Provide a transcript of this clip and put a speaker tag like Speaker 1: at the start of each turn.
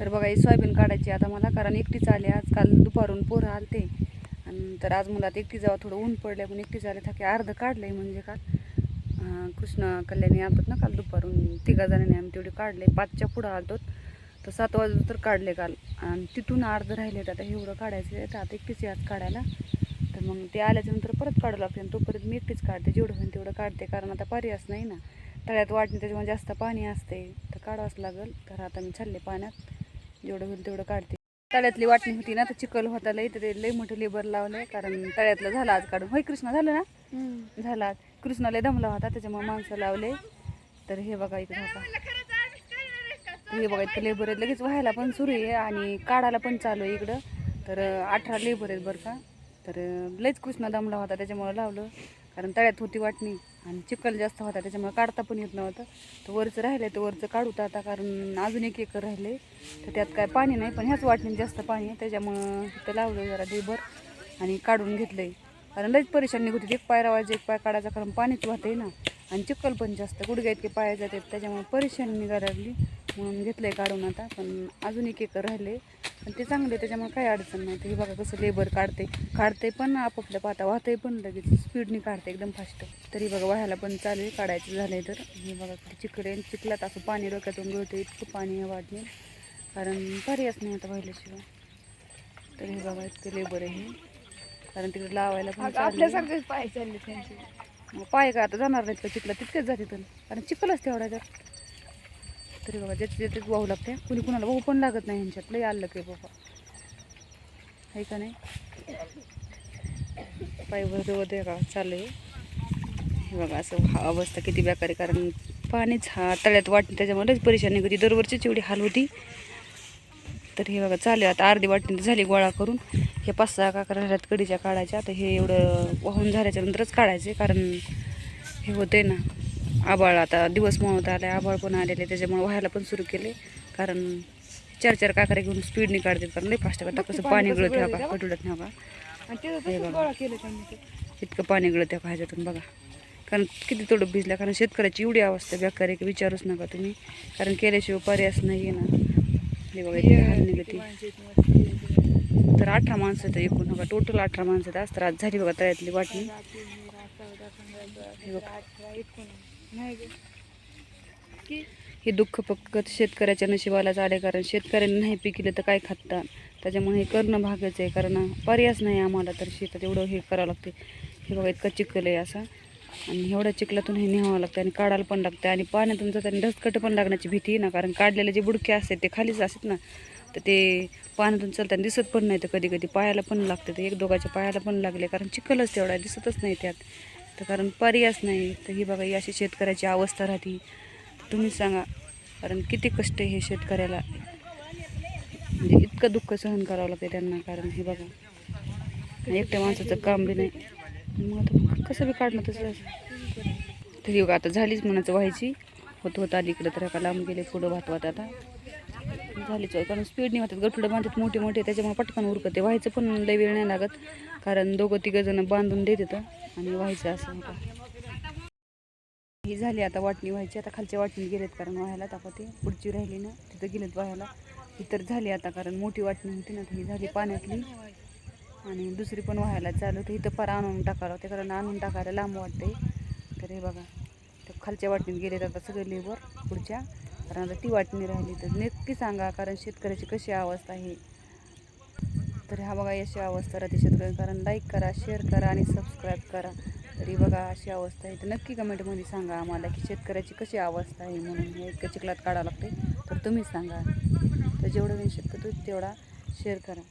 Speaker 1: तर बघा ही सोयाबीन काढायची आता मला कारण एकटीच आले. आज काल दुपारून पोरं आलते. आणि तर आज मला एकटी जावं थोडं ऊन पडलं पण एकटीच आले थाके. अर्ध काढलंय म्हणजे काल. कृष्ण कल्याणी आलतात ना काल दुपारून. तिघा जणांनी आम्ही तेवढे काढले. पाचच्या पुढं आलतो. तर सात वाजता तर काढले काल. आणि तिथून अर्ध राहिले आता एवढं काढायचं आहे तर आता एकटीच आज काढायला. तर मग ते आल्याच्यानंतर परत काढू लागते आणि तोपर्यंत मी एकटीच काढते. जेवढं होईल तेवढं काढते कारण आता पर्यायच नाही ना. तळ्यात वाटणे त्याच्यामुळे जास्त पाणी असते. तर काढावंच लागेल. तर आता मी चालले पाण्यात. जेवढं होईल तेवढं काढते. तळ्यातली वाटणी होती ना तर चिखल होता लई तर ते लई मोठं लेबर लावलंय कारण तळ्यातलं झालं आज काढून. होय कृष्णा झालं ना? झाला कृष्णा लय दमला होता त्याच्यामुळे माणसं लावले. तर हे बघा इकडे हो का हे बघा इथं लेबर आहेत. लगेच व्हायला पण सुरू आहे आणि काढायला पण चालू आहे इकडं. तर अठरा लेबर आहेत बरं का. तर लयच कृष्णा दमला होता त्याच्यामुळं लावलं. कारण तळ्यात होती वाटणी आणि चिखल जास्त होता त्याच्यामुळे काढता पण येत नव्हतं. तर वरचं राहिलं तर वरचं काढूत आता कारण अजून एक एकर राहिले तर त्यात काय पाणी नाही पण ह्याच वाटणीत जास्त पाणी आहे त्याच्यामुळं तिथं लावलं जरा देभर आणि काढून घेतलंय. कारण लईच परेशान होती एक पाय रावायचं एक पाय काढायचा कारण पाणीच वाहतंय ना. आणि चिखल पण जास्त गुडघ्या इतके पाय जातात त्याच्यामुळे परेशानी निघायला लागली. म्हणून घेतलंय काढून आता पण अजून एक एकर राहिले पण ते चांगले त्याच्यामुळे काही अडचण नाही. तर हे बघा कसं लेबर काढते. काढते पण आपापल्या पाता वाहतंय पण लगेच स्पीडने काढते एकदम फास्ट तरी बघा व्हायला पण चालू आहे. काढायचं झालंय तर. हे बघा चिकड चिखलात असं पाणी डोक्यातून गळतं इतकं पाणी वाढले. कारण पर्यायच नाही आता व्हायल्याशिवाय तर हे बघा इतकं लेबर आहे हे. कारण तिकडे लावायला पण
Speaker 2: पाय चालले त्यांचे.
Speaker 1: मग पाय का आता जाणार नाहीत का चिखला तितकेच जाते तर कारण चिखलच तेवढा तर. तरी बाबा ज्याची ज्याचे वाहू लागते कुणी कुणाला वाहू पण लागत नाही ह्यांच्यात लई आलं काय बाबा. आहे का नाही? पाय वरते दे का? चालू आहे. हे बघा असं हा अवस्था किती बेकार आहे कारण पाणीच हा तळ्यात वाटणे त्याच्यामुळेच परेशानी होती. दरवर्षीच एवढी हाल होती. तर हे बघा चालू आता अर्धी वाटणी तर झाली गोळा करून. हे पाच सहा काकरा राहिल्यात कडीच्या काढायच्या. आता हे एवढं वाहून झाल्याच्या नंतरच काढायचे कारण हे होते ना. आबाळ आता दिवस मावत आला आबाळ पण आलेले त्याच्यामुळे व्हायला पण सुरू केले. कारण चार चार काकऱ्या घेऊन स्पीडने काढतात कारण लई फास्ट करतात कसं पाणी गळत ह्या का? पटुडत का?
Speaker 2: ते
Speaker 1: इतकं पाणी गळत ह्या का ह्याच्यातून बघा. कारण किती थोडं भिजलं कारण शेतकऱ्याची एवढी अवस्था बेकार आहे की विचारूच नका तुम्ही. कारण केल्याशिवाय पर्यायच नाही आहे ना. हे बघा निघते तर अठरा माणसं आहेत एकूण. बघा टोटल अठरा माणसं आहेत. आज तर आज झाली बघा तळ्यातली वाटणी हे बघा.
Speaker 2: नाही.
Speaker 1: हे दुःख फक्त शेतकऱ्याच्या नशिबालाच आले कारण शेतकऱ्यांनी नाही पिकलं तर काय खातात त्याच्यामुळे हे करणं भागच आहे कारण पर्यायच नाही आम्हाला तर शेतात एवढं हे करावं लागते. हे बघा इतका चिखल आहे असा. आणि एवढ्या चिखलातून हे न्यावं लागतं आणि काढायला पण लागतं. आणि पाण्यातून जाताना ढसकट पण लागण्याची भीती ना कारण काढलेले जे बुडके असतात ते खालीच असतात ना. तर ते पाण्यातून चालताना दिसत पण नाही तर कधी कधी पायाला पण लागतं. तर एक दोघाच्या पायाला पण लागले कारण चिखलच तेवढा दिसतच नाही त्यात. तर कारण पर्यायच नाही. तर ही बघा ही अशी शेतकऱ्याची अवस्था राहते. तुम्हीच सांगा कारण किती कष्ट आहे हे शेतकऱ्याला म्हणजे इतकं दुःख सहन करावं लागतं त्यांना. कारण हे बघा एकट्या माणसाचं काम बी नाही. मग आता कसं बी काढणं तसं तरी बघा आता झालीच म्हणायचं व्हायची. होत होत आली इकडं तर का लांब गेले पुढं भातवात आता. झालीच कारण स्पीड नाही वाटत गठुडं बांधतात मोठे मोठे त्याच्यामुळे पटकन उरकते. व्हायचं पण लई वेळ नाही लागत. कारण दोघं तिघं जण बांधून देत तर आणि व्हायचं असं होतं ही झाली आता वाटणी व्हायची. आता खालच्या वाटणी गेलेत कारण व्हायला आता ते पुढची राहिली ना तिथं गेलेत व्हायला. ही तर झाली आता कारण मोठी वाटणी होती ना तर ही झाली पाण्यातली. आणि दुसरी पण व्हायला चालू तर इथं पार आणून टाकावं होते कारण आणून टाकायला लांब वाटते तर हे बघा तर खालच्या वाटणीत गेलेत आता सगळे लेबर पुढच्या. कारण आता ती वाटणी राहिली तर नक्की सांगा कारण शेतकऱ्याची कशी अवस्था आहे. तर हा बघा अशी अवस्था राहते शेतकरी कारण लाईक करा शेअर करा आणि सबस्क्राईब करा. तरी बघा अशी अवस्था आहे. तर नक्की कमेंटमध्ये सांगा आम्हाला की शेतकऱ्याची कशी अवस्था आहे म्हणून. हे इतक्या चिखलात काढावं लागते तर तुम्ही सांगा. तर जेवढं वेळ शक्यतो तेवढा शेअर करा.